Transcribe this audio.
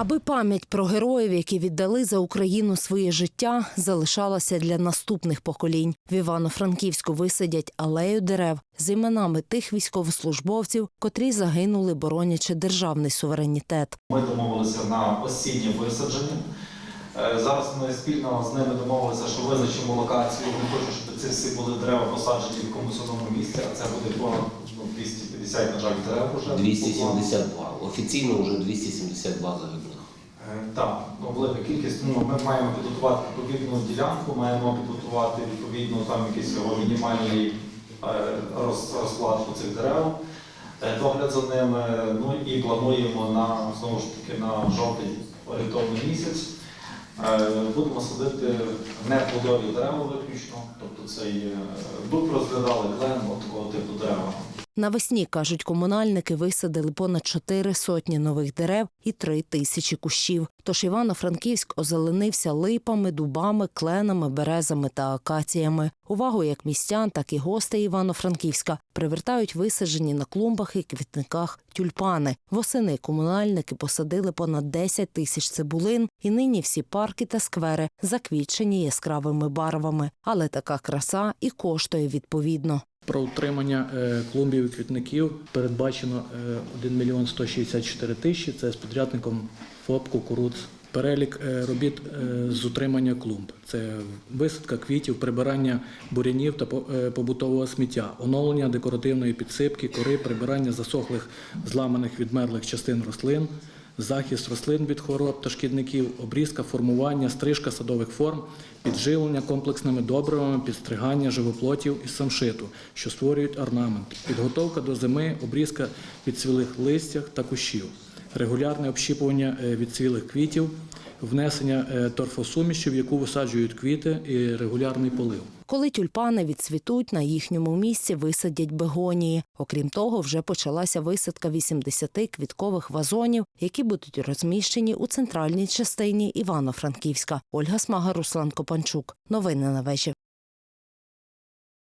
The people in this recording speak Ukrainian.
Аби пам'ять про героїв, які віддали за Україну своє життя, залишалася для наступних поколінь. В Івано-Франківську висадять алею дерев з іменами тих військовослужбовців, котрі загинули, боронячи державний суверенітет. Ми домовилися на осіннє висадження. Е, Зараз ми спільно з ними домовилися, що визначимо локацію. Вони хочуть, щоб ці всі були дерева посаджені в якомусь одному місці, а це буде понад 250, на жаль, дерев уже. 272. Офіційно вже 272 загиблих. Е, Так, велика кількість. Ну, ми маємо підготувати відповідну ділянку, маємо підготувати відповідно там якийсь його мінімальний е, розклад по цих дерев, е, догляд за ними. Ну і плануємо на знову ж таки на жовтий орієнтовний місяць. Будемо садити не плодові дерева виключно, тобто це і е, дуб розглядали, клен, такого типу дерева. Навесні, кажуть комунальники, висадили понад чотири сотні нових дерев і три тисячі кущів. Тож Івано-Франківськ озеленився липами, дубами, кленами, березами та акаціями. Увагу як містян, так і гостей Івано-Франківська привертають висаджені на клумбах і квітниках тюльпани. Восени комунальники посадили понад 10 тисяч цибулин, і нині всі парки та сквери заквітчені яскравими барвами. Але така краса і коштує відповідно. Про утримання е, клумбів і квітників передбачено е, 1 мільйон 164 тисячі. Це з підрядником ФОП «Кукурудз». Перелік е, робіт е, з утримання клумб. Це висадка квітів, прибирання бурянів та по- е, побутового сміття, оновлення декоративної підсипки, кори, прибирання засохлих, зламаних, відмерлих частин рослин, захист рослин від хвороб та шкідників, обрізка, формування, стрижка садових форм, підживлення комплексними добривами, підстригання живоплотів і самшиту, що створюють орнамент, підготовка до зими, обрізка відцвілих листях та кущів, регулярне общіпування від відцвілих квітів, внесення е, торфосуміші, яку висаджують квіти, і регулярний полив. Коли тюльпани відцвітуть, на їхньому місці висадять бегонії. Окрім того, вже почалася висадка 80 квіткових вазонів, які будуть розміщені у центральній частині Івано-Франківська. Ольга Смага, Руслан Копанчук. Новини на вечір.